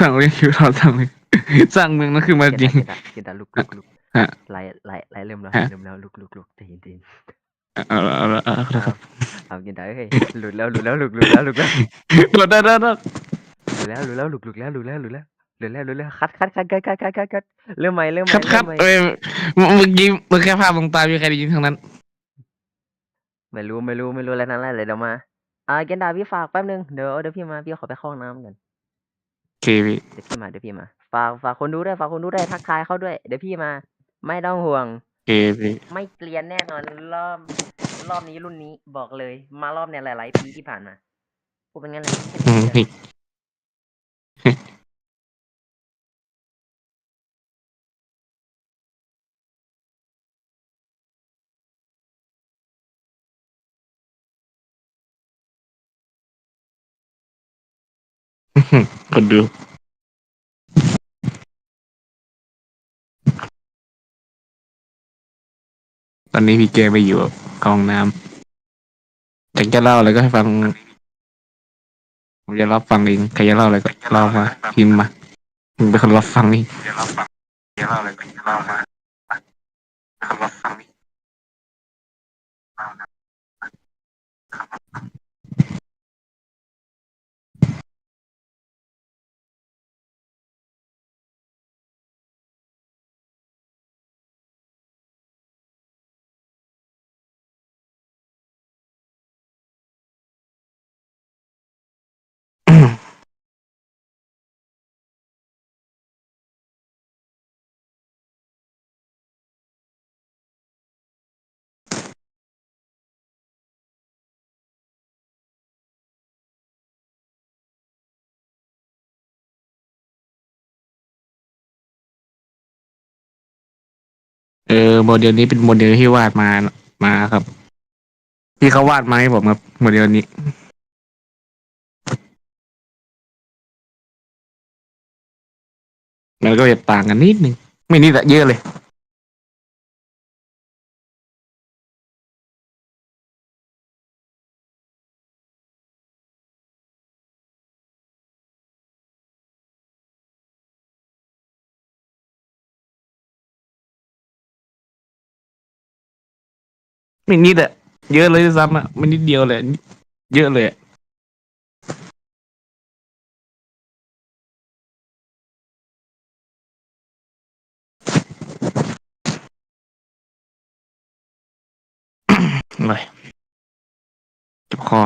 สั่งเรียกคิวทอสั่งเลยสั่งเมืองนั่นคือมาเกจริดงาเกดาเกดาลุกลุกลุกฮะไล่ไล่ไล่เริ่มแล้วฮะเริ่มแล้วลุกลุกลุกใจเย็นใจเย็นเอาเอาเอาเอาเอาครับเอาเกดาเฮ้ยหลุดแล้วหลุดแล้วหลุดหลุดแล้วหลุดแล้วโดดได้ได้ได้หลุดแล้วหลุดแล้วหลุดหลุดแล้วหลุดแล้วหลุดแล้วหลุดแล้วหลุดแล้วคัดคัดคัดคัดคัดคัดคัดคัดเริ่มใหม่เริ่มใหม่คัดคัดเริ่มใหม่เอ้ยเมื่อกี้เมื่อแค่ภาพลงตามีใครได้ยินทั้งนั้น ไม่รู้ไม่รู้ไม่รู้อะไรนั่นแหละเลยเดี๋ยวมาอ่าเกดาพี่ฝากแป๊บนึงเดี๋ยวเดี๋ยวพี่มาพี่ขอไปเข้าห้องน้ำก่อนโอเค พี่เดี๋ยวพี่มาเดี๋ยวพี่มา ฝากฝากคนดูด้วยฝากคนดูด้วยทักทายเขาด้วย เดี๋ยวพี่มา ไม่ต้องห่วง โอเคพี่ไม่เกลียนแน่นอนรอบรอบนี้รุ่นนี้บอกเลย มารอบเนี่ยหลาย ๆ ปีที่ผ่านมาพูดเป็นงั้นเลยอืมพี่ คนดู ตอนนี้พี่แกไปอยู่กองน้ำอยากจะเล่าอะไรก็ให้ฟัง ผมจะรับฟังเองใครจะเล่าอะไรก็เล่ามาพิมพ์มาผมเป็นคนรับฟังนี่จะเล่าอะไรก็เล่ามาเป็นคนรับฟังนี่ เออโมเดลนี้เป็นโมเดลที่วาดมามาครับ ที่เขาวาดมาให้ผมครับโมเดลนี้มันก็จะต่างกันนิดนึงไม่นิดอะเยอะเลย ไม่นิดอะเยอะเลยด้วยซ้ำอะไม่นิดเดียวเลยเยอะเลยอะเลยเจ็บคอ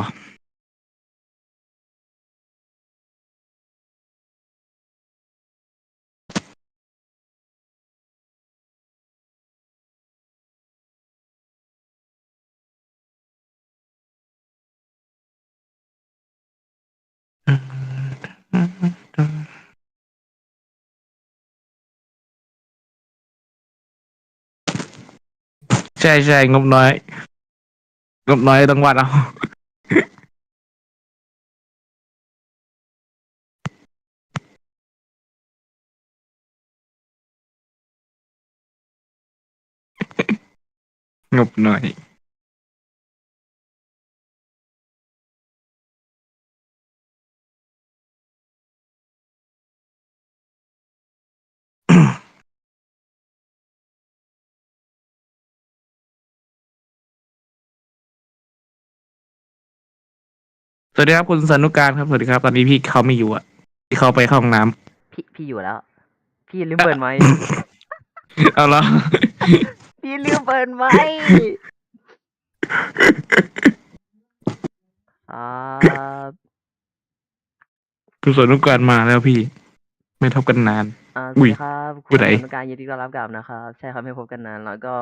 ใช่ใช่งบน้อย งบน้อยต้องวัดเอา งบหน่อย สวัสดีครับคุณสนุการครับสวัสดีครับ ตอนนี้พี่เขาไม่อยู่อะที่เขาไปเข้าห้องน้พี่พี่อยู่แล้ว พี่ลืมเปิดไมค์ำเอาละ พี่ลืมเปิดไมค์อ่าคุณสนุการมาแล้วพี่ ไม่ทบกันนาน อ่าสอุ้วัสยดีครับผู้ใดคุณการยินดีต้อนรับกลับนะครับ ใช่ครับไม่พบกันนานแล้วก็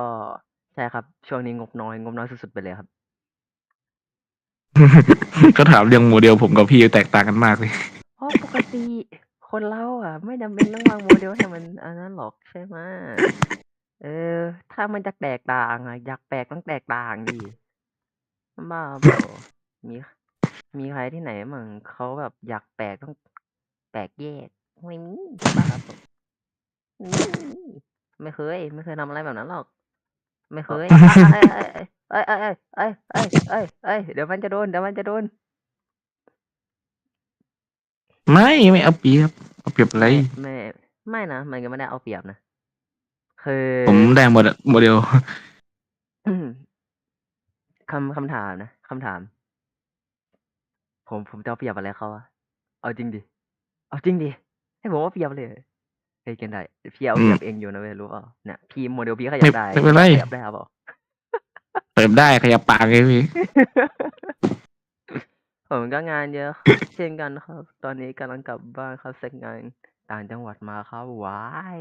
ใช่ครับ ช่วงนี้งบน้อยงบน้อยสุดๆไปเลยครับ ก็ถามเรื่องโมเดลผมกับพี่แตกต่างกันมากเลยเพราะปกติคนเราอะ ไม่จำเป็นต้องวางโมเดลให้มันอันนั้นหรอกใช่ไหมเออ ถ้ามันจะแตกต่างอะอยากแปลกต้องแตกต่างดิบ้าเปล่ามีมีใครที่ไหนมั่งเขาแบบอยากแปลกต้องแปลกแยกไม่มีบ้าเปล่าไม่มีไม่เคย ไม่เคยทำอะไรแบบนั้นหรอก ไม่เคยเอ้ยเอ้ยเอ้ยเอ้ยเอ้ยเอ้ยเอ้ยเดี๋ยวมันจะโดนเดี๋ยวมันจะโดนไม่ไม่เอาเปรียบเอาเปรียบอะไรไม่ไม่ไม่นะมันก็ไม่ได้เอาเปรียบนะคือผมได้หมดอะโมเดลคำคำถามนะคำถาม ผมผมจะเอาเปรียบอะไรเขาอะเอาจริงดิเอาจริงดิให้ผมว่าเปรียบเลย เหรอเฮ้ยกันได้พี่เอาเปรียบเองอยู่นะเว้ยรู้เปล่าเนี่ยพี่โมเดลพี่ขยัไม่บได้ไม่เป็นไร ขยับได้เปล่าเปิดได้ขยับปากเลยพี่ผมก็งานเยอะ เช่นกันครับ ตอนนี้กำลังกลับบ้านครับเสร็จงานต่างจังหวัดมาครับว้าย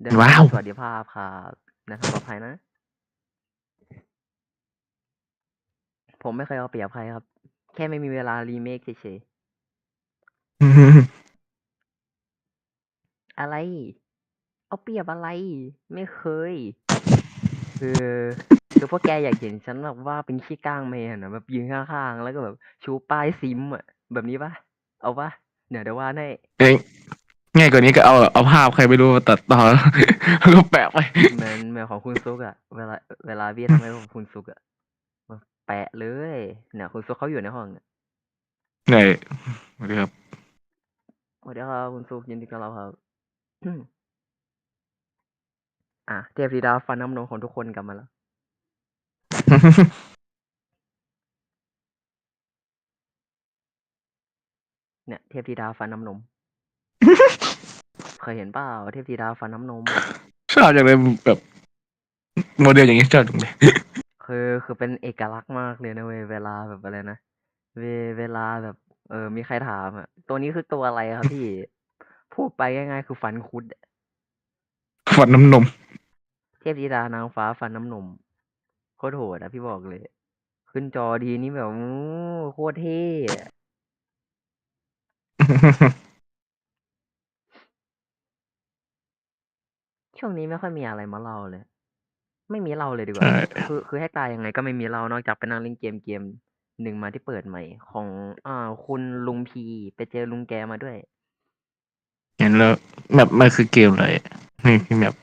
เดินทางว้าวสวัสดิภาพครับนะทางปลอดภัยนะ ผมไม่เคยเอาเปรียบใครครับ แค่ไม่มีเวลารีเมคเฉยๆ อะไร เอาเปรียบอะไร ไม่เคย คือคือพวกแกอยากเห็นฉันแบบว่าเป็นขี้ก้างแมนอะแบบยืนข้างๆ แล้วก็แบบชูป้ายซิมอะแบบนี้ปะเอาปะเดี๋ยวเดี๋ยวว่าให้เอ้ยง่ายกว่านี้ก็เอาเอาภาพใครไม่รู้มาตัดต่อแล้วก็แปะไปเหมือนเหมือนของคุณซุกอะเวลาเวลาพี่ทำให้ของคุณซุกอะแปะเลยเนี่ยคุณซุกเขาอยู่ในห้องเนี่ยไหนสวัสดีครับสวัสดีครับคุณซุกยินดีต้อนรับครับ อะเทพธิดาฟันน้ำนมของทุกคนกลับมาแล้ว เนี่ย เทพธิดาฟันน้ำนม เคยเห็นเปล่าเทพธิดาฟันน้ำนม ชอบจังเลยแบบโมเดลอย่างนี้ชอบจังเลยคือคือเป็นเอกลักษณ์มากเลยนะเว้ยเวลาแบบอะไรนะเวเวลาแบบ เออมีใครถามอะ ตัวนี้คือตัวอะไรครับพี่ พูดไปง่ายๆคือฟันคุดอะฝันน้ำนม เทพธิดานางฟ้าฟันน้ำนมโคตรโหดอะพี่บอกเลย ขึ้นจอดีนี่แบบอู้โคตรเท่อะช่วงนี้ไม่ค่อยมีอะไรมาเล่าเลย ไม่มีเล่าเลยดีกว่า ใช่ คือคือให้ตายยังไงก็ไม่มีเล่านอกจากไปนั่งเล่นเกมเกมหนึ่งมาที่เปิดใหม่ ของอ่าคุณลุงพีไปเจอลุงแกมาด้วย เห็นแล้วแบบมันคือเกมอะไรอะนี่คือแบบ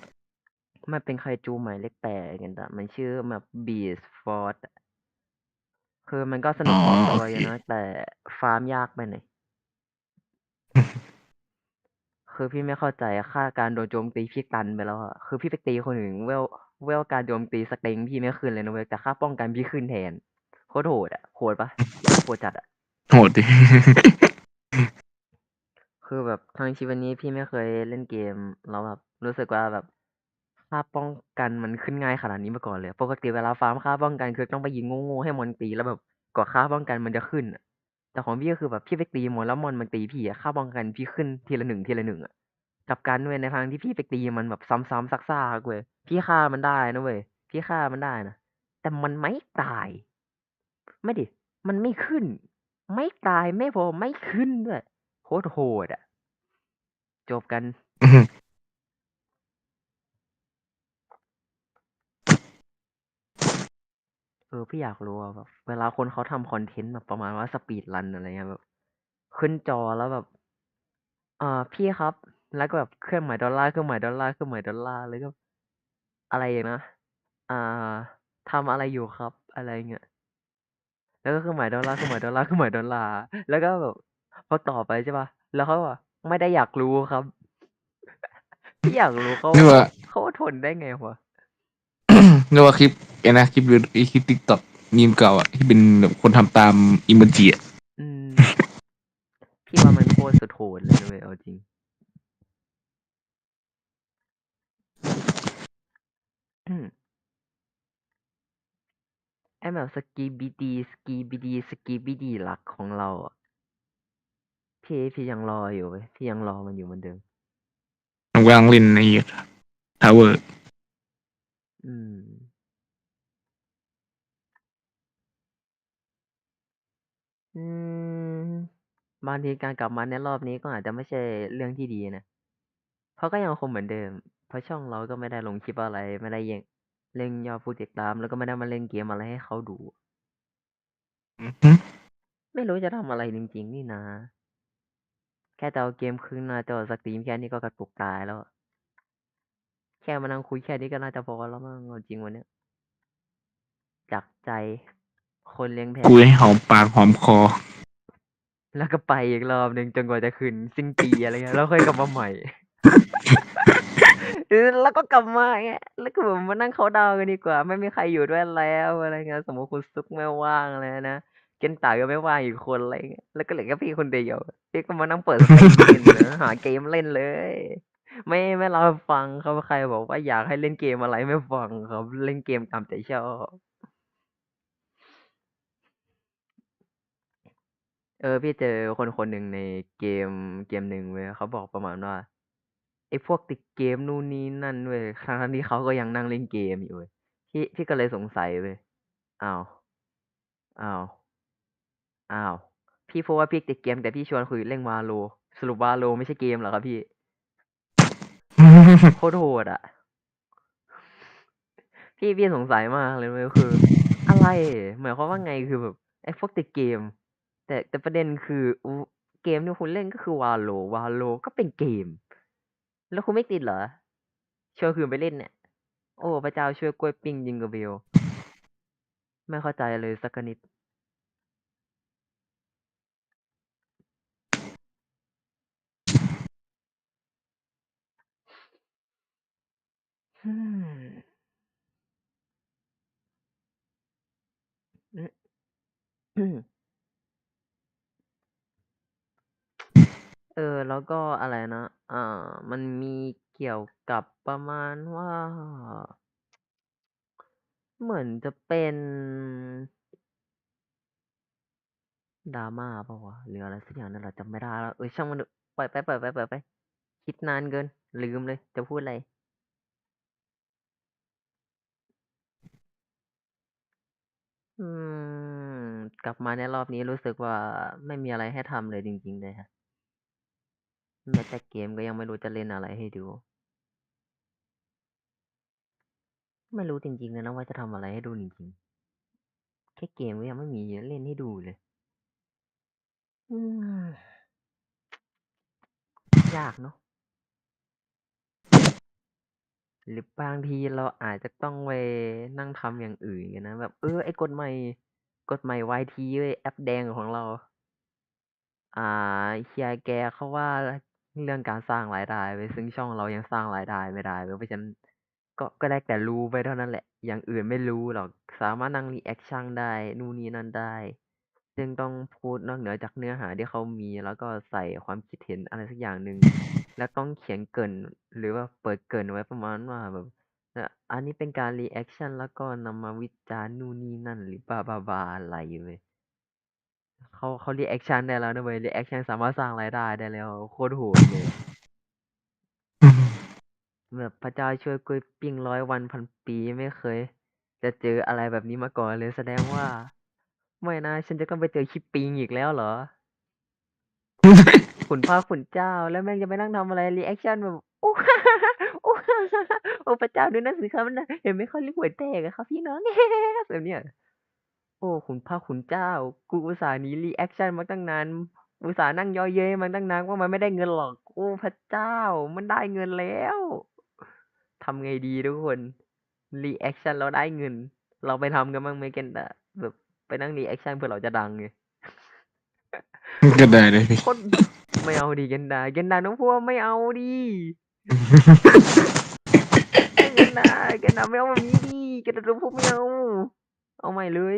มันเป็นไคจูใหม่เล็กแต่กันแต่มันชื่อแบบบีสฟอร์ดคือมันก็สนุกพอตัวอยู่นะแต่ฟาร์มยากไปหน่อยคือพี่ไม่เข้าใจค่าการโดนโจมตีพี่ตันไปแล้วอะคือพี่ไปตีคนอื่นเวลเวลการโจมตีสเต็งพี่ไม่ขึ้นเลยนะเว้ยแต่ค่าป้องกันพี่ขึ้นแทนโคตรโหดอะโหดปะโหดจัดอะโหดดิ คือแบบทั้งชีวิตนี้พี่ไม่เคยเล่นเกม แล้วแบบรู้สึกว่าแบบค่าป้องกันมันขึ้นง่ายขนาดนี้มาก่อนเลย ปกติเวลาฟาร์มค่าป้องกันคือต้องไปยิงโง่ๆให้มอนตีแล้วแบบกว่าค่าป้องกันมันจะขึ้นอะแต่ของพี่ก็คือแบบพี่ไปตีมอนแล้วมอนมันตีพี่อะค่าป้องกันพี่ขึ้นทีละหนึ่งทีละหนึ่งอะกลับกันเว้ยในทางที่พี่ไปตีมันแบบซ้ำๆซักๆเว้ยพี่ฆ่ามันได้นะเว้ยพี่ฆ่ามันได้นะแต่มันไม่ตาย ไม่ดิ มันไม่ขึ้น ไม่ตายไม่พอไม่ขึ้นด้วย โคตรโหดอะ จบกันอื้อหือเออพี่อยากรู้อะแบบเวลาคนเขาทำคอนเทนต์แบบประมาณว่าสปีดรันอะไรเงี้ยแบบ ขึ้นจอแล้วแบบอ่าพี่ครับ แล้วก็แบบเครื่องหมายดอลลาร์เครื่องหมายดอลลาร์เครื่องหมายดอลลาร์แล้วก็อะไรอย่างนะอ่าทำอะไรอยู่ครับ อะไรเงี้ยแล้วก็เครื่องหมายดอลลาร์เครื่องหมายดอลลาร์เครื่องหมายดอลลาร์แล้วก็แบบ พอต่อไปใช่ป่ะแล้วเขาบอกไม่ได้อยากรู้ครับพี่อยากรู้เขานึกว่าเขาทนได้ไงวะ นึกว่าคลิปไอ้นะคลิปวิดีโอคลิปติ๊กต็อกมีมเก่าอะที่เป็นแบบคนทำตามอิมเมจิอะอืมพี่ว่ามันโคตรสุดโหดเลยนะเว้ยเอาจริง อืมไอแบบสกีบีดีสกีบีดีสกีบีดีหลักของเราอะ พี่พี่ยังรออยู่เว้ยพี่ยังรอมันอยู่เหมือนเดิมผมกำลังเล่นในทาวเวอร์อืม อืมบางทีการกลับมาในรอบนี้ก็อาจจะไม่ใช่เรื่องที่ดีนะเพราะก็ยังคงเหมือนเดิม เพราะช่องเราก็ไม่ได้ลงคลิปอะไร ไม่ได้ยังเล่นยอดผู้ติดตามแล้วก็ไม่ได้มาเล่นเกมอะไรให้เขาดู อื้อหือไม่รู้จะทำอะไรจริงๆนี่นะ แค่จะเอาเกมคืนหน้าจอสตรีมแค่นี้ก็กระตุกตายแล้วอะแค่มานั่งคุยแค่นี้ก็น่าจะพอแล้วมั้งเอาจริงวันเนี้ยจากใจคนเลี้ยงแพะกูให้หอมปากหอมคอ แล้วก็ไปอีกรอบหนึ่งจนกว่าจะขึ้นสิ้นปีอะไรเงี้ยแล้วค่อยกลับมาใหม่เออแล้วก็กลับมาอย่างเงี้ยแล้วก็แบบมานั่งเคาน์ดาวน์กันดีกว่า ไม่มีใครอยู่ด้วยแล้วอะไรเงี้ยสมมุติคุณซุกไม่ว่างอะไรนะ เกนตาก็ไม่ว่าอีกคนอะไรเงี้ยแล้วก็เหลือแค่พี่คนเดียวพี่ก็มานั่งเปิดสตรีมเนนะหาเกมเล่นเลย ไม่ไม่เล่าฟังครับใครบอกว่าอยากให้เล่นเกมอะไรไม่ฟังครับเล่นเกมตามใจชอบเออพี่เจอคนคนหนึ่งในเกมเกมหนึ่งเว้ยเขาบอกประมาณว่าไอ้พวกติดเกมนู่นนี่นั่นเว้ยทั้งๆที่เขาก็ยังนั่งเล่นเกมอยู่เว้ยพี่พี่ก็เลยสงสัยเว้ยอ้าวอ้าว อ้าว พี่พูดว่าพี่ติดเกม แต่พี่ชวนคุยเล่นวาโล สรุปวาโลไม่ใช่เกมเหรอครับพี่ โคตรโหดอะ พี่พี่สงสัยมากเลยเว้ยคือ อะไร หมายความว่าไงคือแบบไอ้พวกติดเกม แต่แต่ประเด็นคือเกมที่คุณเล่นก็คือวาโลวาโลก็เป็นเกม แล้วคุณไม่ติดเหรอชวนคืนไปเล่นเนี่ย โอ้พระเจ้าช่วยกล้วยปิ้งยิงกับเบลไม่เข้าใจเลยสักนิด อืม อืมอืม เออ แล้วก็อะไรนะ อ่า มันมีเกี่ยวกับประมาณว่า เหมือนจะเป็นดราม่าเปล่าวะ หรืออะไรสักอย่างนั่นแหละ จำไม่ได้แล้ว เออ ช่างมันเถอะ ปล่อยไป ปล่อยไป ปล่อยไป คิดนานเกิน ลืมเลยจะพูดอะไร อืม กลับมาในรอบนี้รู้สึกว่า ไม่มีอะไรให้ทำเลยจริง ๆ เลยฮะแม้แต่เกมก็ยังไม่รู้จะเล่นอะไรให้ดู ไม่รู้จริง ๆ เลยนะว่าจะทำอะไรให้ดูจริง ๆ แค่เกมก็ยังไม่มีเล่นให้ดูเลย อืม ยากเนาะ หรือบางทีเราอาจจะต้องไปนั่งทำอย่างอื่นกันนะ แบบ เออ ไอ้กฎใหม่กฎใหม่ YT เว้ยแอปแดงของเรา อ่าเฮียแกเขาว่าเรื่องการสร้างรายได้เว้ยซึ่งช่องเรายังสร้างรายได้ไม่ได้เพราะฉะนั้นก็ก็ได้แต่รู้ไปเท่านั้นแหละ อย่างอื่นไม่รู้หรอก สามารถนั่งรีแอคชั่นได้ นู่นนี่นั่นได้ซึ่งต้องพูดนอกเหนือจากเนื้อหาที่เขามี แล้วก็ใส่ความคิดเห็นอะไรสักอย่างหนึ่ง แล้วต้องเขียนเกริ่น หรือว่าเปิดเกริ่นไว้ประมาณว่าแบบอ่ออันนี้เป็นการรีแอคชั่นแล้วก็นำมาวิจารณ์นู่นนี่นั่น หรือบาบาบาอะไรอยู่เว้ยเขาเขารีแอคชั่นได้แล้วนะเว้ยรีแอคชั่นสามารถสร้างรายได้ได้แล้วโคตรโหดเลยแบบพระเจ้าช่วยกล้วยปิ้งร้อยวันพันปีไม่เคย จะเจออะไรแบบนี้มาก่อนเลยแสดงว่า ไม่นะ ฉันจะต้องไปเจอคลิปปิงอีกแล้วเหรอ ขุนพระขุนเจ้า แล้วแม่งจะไปนั่งทำอะไรรีแอคชั่นแบบโอ้โอ้โอ้พระเจ้าดูหนังสือครับนะเห็นไหมเขาเรียกหวยแตกอะครับ พี่น้องแบบเนี้ยโอ้ขุนพระขุนเจ้า กูอุตส่าห์นี้รีแอคชั่นมาตั้งนานอุตส่าห์นั่งย่อเย้ยมาตั้งนานว่ามันไม่ได้เงินหรอกโอ้พระเจ้า มันได้เงินแล้วทำไงดีทุกคนรีแอคชั่นเราได้เงิน เราไปทำกันบ้างไหมกันดะแบบไปนั่งรีแอคชั่นเพื่อเราจะดังไง ก็ได้เลยพี่ คนไม่เอาดิเกนดาเกนดาน้องพูดว่าไม่เอาดิเกนดาเกนดาไม่เอาแบบนี้ดิเกนดาน้องพูดไม่เอา เอาใหม่เลย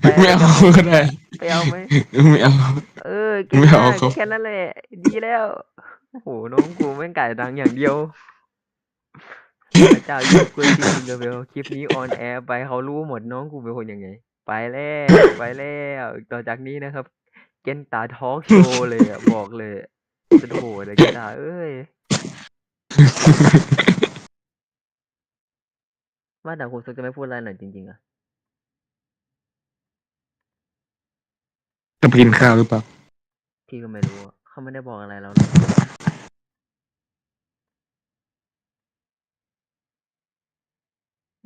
ไปไม่เอาก็ได้ ไปเอาไหมไม่เอา เออเกนไม่ดาเอาครับ แค่นั้นแหละดีแล้ว โอ้โหน้องกูแม่งไก่ดังอย่างเดียวพระเจ้าอยู่กล้วยปิ้งกับเบลคลิปนี้ออนแอร์ไปเขารู้หมดน้องกูเป็นคนยังไง ไปแล้วไปแล้ว ต่อจากนี้นะครับ เกนตาทอล์กโชว์เลยอะ บอกเลยจะโหดเลยเกนตาเอ้ย ว่าแต่คุณซุกจะไม่พูดอะไรหน่อยจริงๆอะจะไปกินข้าวหรือเปล่า พี่ก็ไม่รู้อะเขาไม่ได้บอกอะไรเราเลย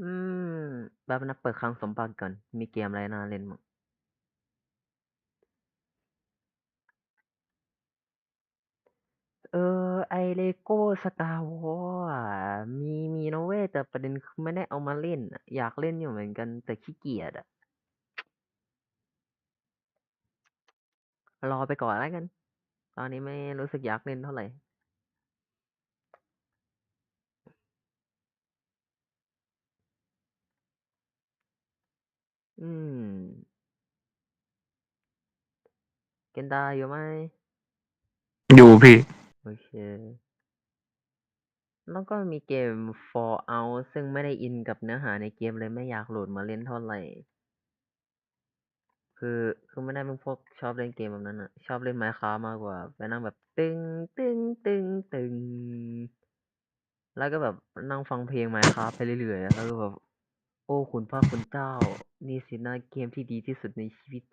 อืมแบบนักเปิดคลังสมบัติก่อน มีเกมอะไรน่าเล่นมั้ง เออ ไอเลโก้สตาร์วอร์มีมีนะเว้ยแต่ประเด็นคือไม่ได้เอามาเล่นอะอยากเล่นอยู่เหมือนกันแต่ขี้เกียจอะรอไปก่อนแล้วกัน ตอนนี้ไม่รู้สึกอยากเล่นเท่าไหร่ อืม เกนดาอยู่ไหมอยู่พี่ โอเค แล้วก็มีเกม Fallout ซึ่งไม่ได้อินกับเนื้อหาในเกมเลยไม่อยากโหลดมาเล่นเท่าไหร่ คือคือไม่ได้เป็นพวกชอบเล่นเกมแบบนั้นอะชอบเล่น Minecraft มากกว่าไปนั่งแบบตึงตึงตึงตึง แล้วก็แบบนั่งฟังเพลง Minecraft ไปเรื่อยๆแล้วก็แบบโอ้คุณพระคุณเจ้า นี่สินะเกมที่ดีที่สุดในชีวิต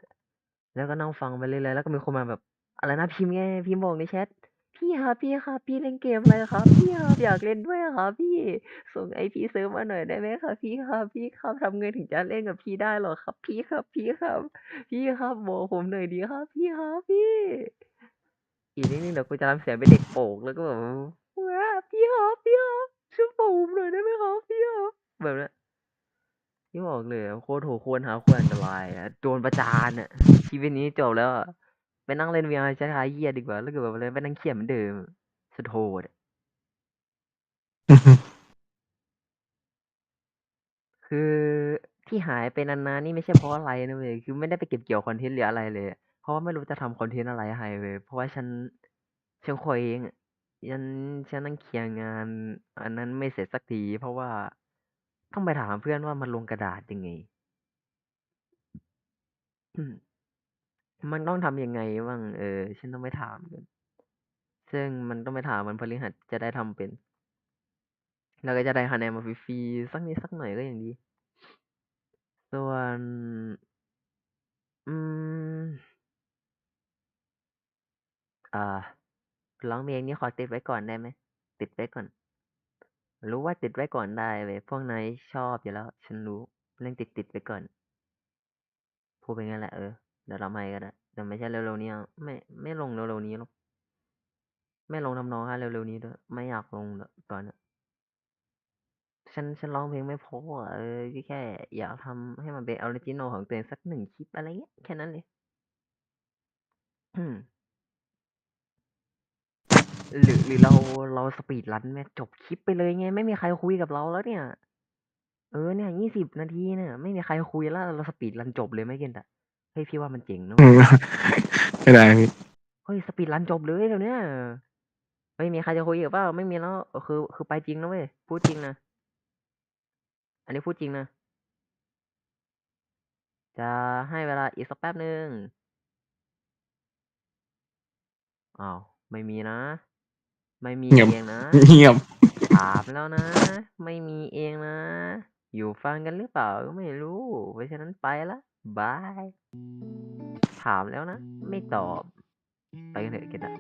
แล้วก็นั่งฟังไปเรื่อยๆแล้วก็มีคนมาแบบ อะไรนะพิมพ์ไงพิมพ์บอกในแชท พี่ครับพี่ครับพี่เล่นเกมอะไรครับพี่ครับอยากเล่นด้วยครับพี่ส่งไอพีเซิร์ฟมาหน่อยได้ไหมครับพี่ครับพี่ครับทำไงถึงจะเล่นกับพี่ได้หรอครับ พี่ครับพี่ครับ พี่ครับบอกผมหน่อยดีครับ พี่ครับพี่ อีกนิดนึงเดี๋ยวกูจะทำเสียงเป็นเด็กโปกแล้วก็แบบว้าพี่ครับพี่ครับช่วยบอกผมหน่อยได้ไหมครับพี่ครับแบบนั้นที่บอกเลยโคตรโหควรหาควรอันตรายอะโดนประจานอะชีวิตนี้จบแล้วอะ ไปนั่งเล่น VR ใช้ทายเยียดีกว่าแล้วก็แบบอะไรไปนั่งเขียนเหมือนเดิมสุดโหดอะคือที่หายไปนานๆนี่ไม่ใช่เพราะอะไรนะเว้ยคือไม่ได้ไปเก็บเกี่ยวคอนเทนต์หรืออะไรเลยอะเพราะว่าไม่รู้จะทำคอนเทนต์อะไรให้เว้ยเพราะว่าฉันฉันควยเองอะฉันฉันนั่งเคลียร์งาน อันนั้นไม่เสร็จสักทีเพราะว่าต้องไปถามเพื่อนว่ามันลงกระดาษยังไงอื มันต้องทำยังไงบ้าง เออ ฉันต้องไปถามกันซึ่งมันต้องไปถามวันพฤหัสจะได้ทำเป็น แล้วก็จะได้คะแนนมาฟรีๆสักนิดสักหน่อยก็ยังดี ส่วน อืม อ่า ร้องเพลงนี้ขอติดไว้ก่อนได้ไหม ติดไว้ก่อน รู้ว่าติดไว้ก่อนได้เว้ยพวกนายชอบอยู่แล้ว ฉันรู้ เรื่องติดติดไว้ก่อน พูดไปงั้นแหละเออ เดี๋ยวเราไม่ก็ได้แต่ไม่ใช่เร็วๆนี้ไม่ไม่ลงเร็วๆนี้หรอกไม่ลงทำนองฮะเร็วๆนี้ด้วยไม่อยากลงแล้วตอนนี้ฉันฉันร้องเพลงไม่พออะเออแค่ อยากทำให้มันเป็นออริจินอลของตัวเองสักหนึ่งคลิปอะไรเงี้ยแค่นั้นเลยหรือหรือเราเราสปีดรันไหมจบคลิปไปเลยไง ไม่มีใครคุยกับเราแล้วเนี่ย เออเนี่ยยี่สิบนาทีเนี่ย ไม่มีใครคุยแล้ว เราสปีดรันจบเลยไม่เก็นแต่ เฮ้ยพี่ว่ามันเจ๋งนะอืเว้ยมไม่ได้พี่เฮ้ยสปีดรันจบเลยเดี๋ยวเนี้ยไม่มีใครจะคุยกับเปล่าไม่มีแล้วคือคือไปจริงนะเว้ยพูดจริงนะอันนี้พูดจริงนะจะให้เวลาอีกสักแป๊บหนึ่งอ้าวไม่มีนะ ไม่มีเงียบเองนะเงียบถามแล้วนะ ไม่มีเองนะ อยู่ฟังกันหรือเปล่าก็ไม่รู้เพราะฉะนั้นไปละ บาย ถามแล้วนะ ไม่ตอบ ไปกันเถอะกันนะ